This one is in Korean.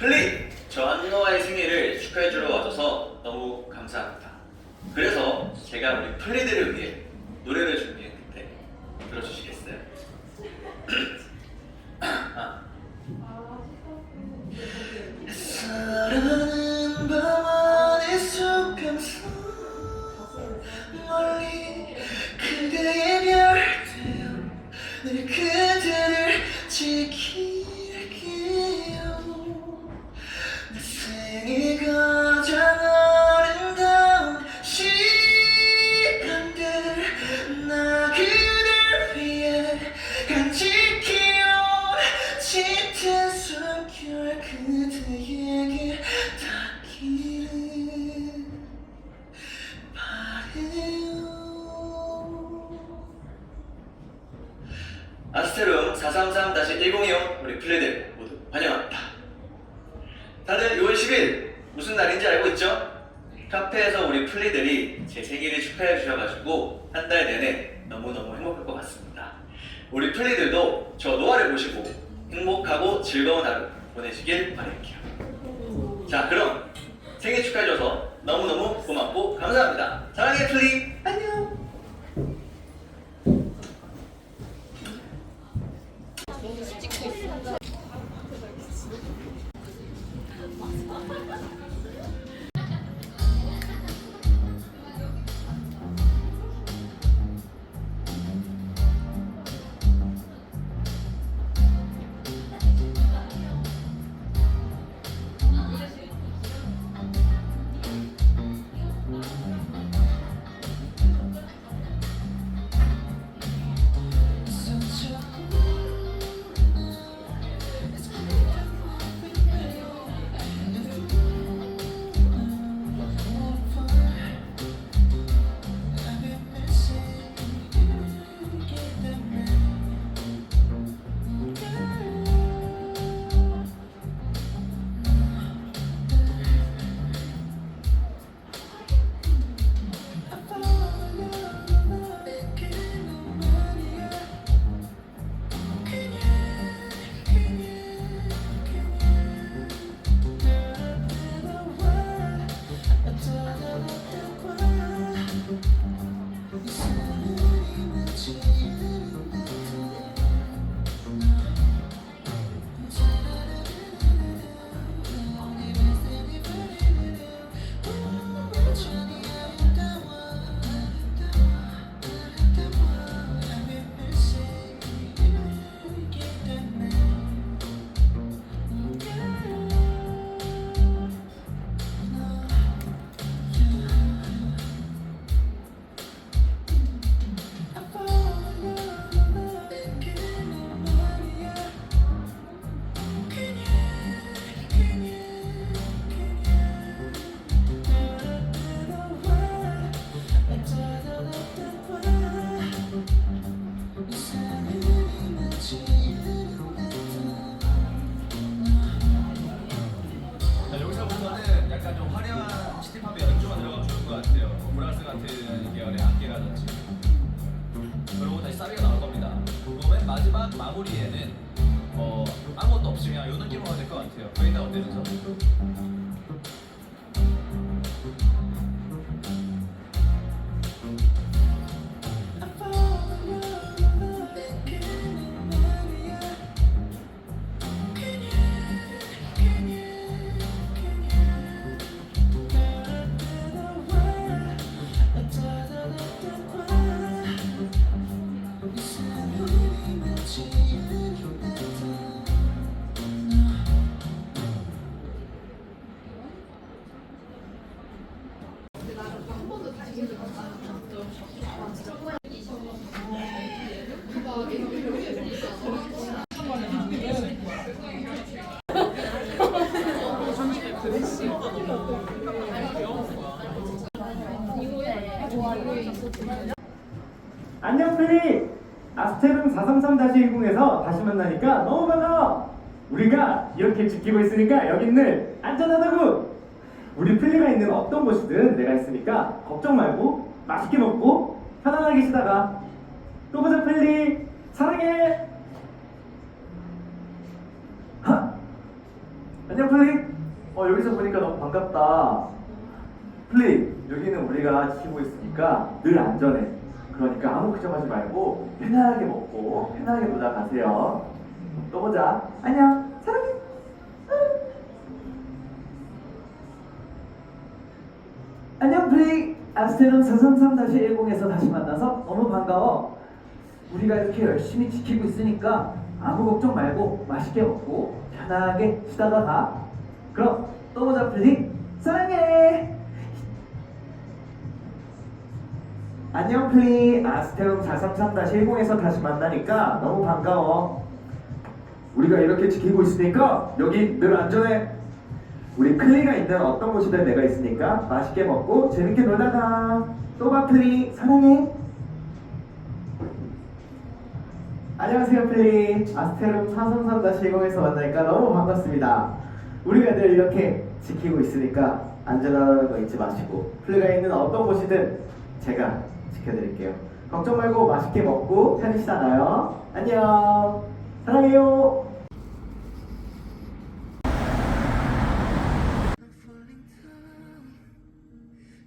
플리! 저 한노아의 생일을 축하해주러 와줘서 너무 감사합니다. 그래서 제가 우리 플리들을 위해 433-1020 우리 플레들 모두 환영합니다. 다들 6월 10일 무슨 날인지 알고 있죠? 카페에서 우리 플리들이 제 생일을 축하해 주셔가지고 한 달 내내 너무너무 행복할 것 같습니다. 우리 플리들도 저 노아를 보시고 행복하고 즐거운 하루 보내시길 바랄게요. 자 그럼 생일 축하해줘서 너무너무 고맙고 감사합니다. 사랑해 플리! 악기라든지. 그리고 다시 사비가 나올 겁니다. 그리고 맨 마지막 마무리에는 어, 아무것도 그냥 요 느낌으로 될것 같아요. 페이드아웃 되면서. 안녕 플리! 아스테룸 433-10에서 다시 만나니까 너무 반가워! 우리가 이렇게 지키고 있으니까 여긴 늘 안전하다고! 우리 플리가 있는 어떤 곳이든 내가 있으니까 걱정 말고 맛있게 먹고 편안하게 쉬다가 또 보자 플리! 사랑해! 하! 안녕 플릭. 어 여기서 보니까 너무 반갑다. 플릭 여기는 우리가 지키고 있으니까 늘 안전해. 그러니까 아무 걱정하지 말고 편안하게 먹고 편안하게 놀다 가세요. 또 보자. 안녕. 사랑해. 안녕 플레이 아스테론 433-10에서 다시 만나서 너무 반가워 우리가 이렇게 열심히 지키고 있으니까 아무 걱정 말고 맛있게 먹고 편하게 쉬다가 가 그럼 또 보자 플레이 사랑해 안녕 플리. 아스테론 433-10에서 다시 만나니까 너무 반가워. 우리가 이렇게 지키고 있으니까 여기 늘 안전해. 우리 플리가 있는 어떤 곳이든 내가 있으니까 맛있게 먹고 재밌게 놀다가. 또 봐 플리. 사랑해. 안녕하세요 플리. 아스테론 433-10에서 만나니까 너무 반갑습니다. 우리가 늘 이렇게 지키고 있으니까 안전하다는 거 잊지 마시고 플리가 있는 어떤 곳이든 제가 지켜드릴게요. 걱정 말고 맛있게 먹고 편히 쉬다가요. 안녕. 사랑해요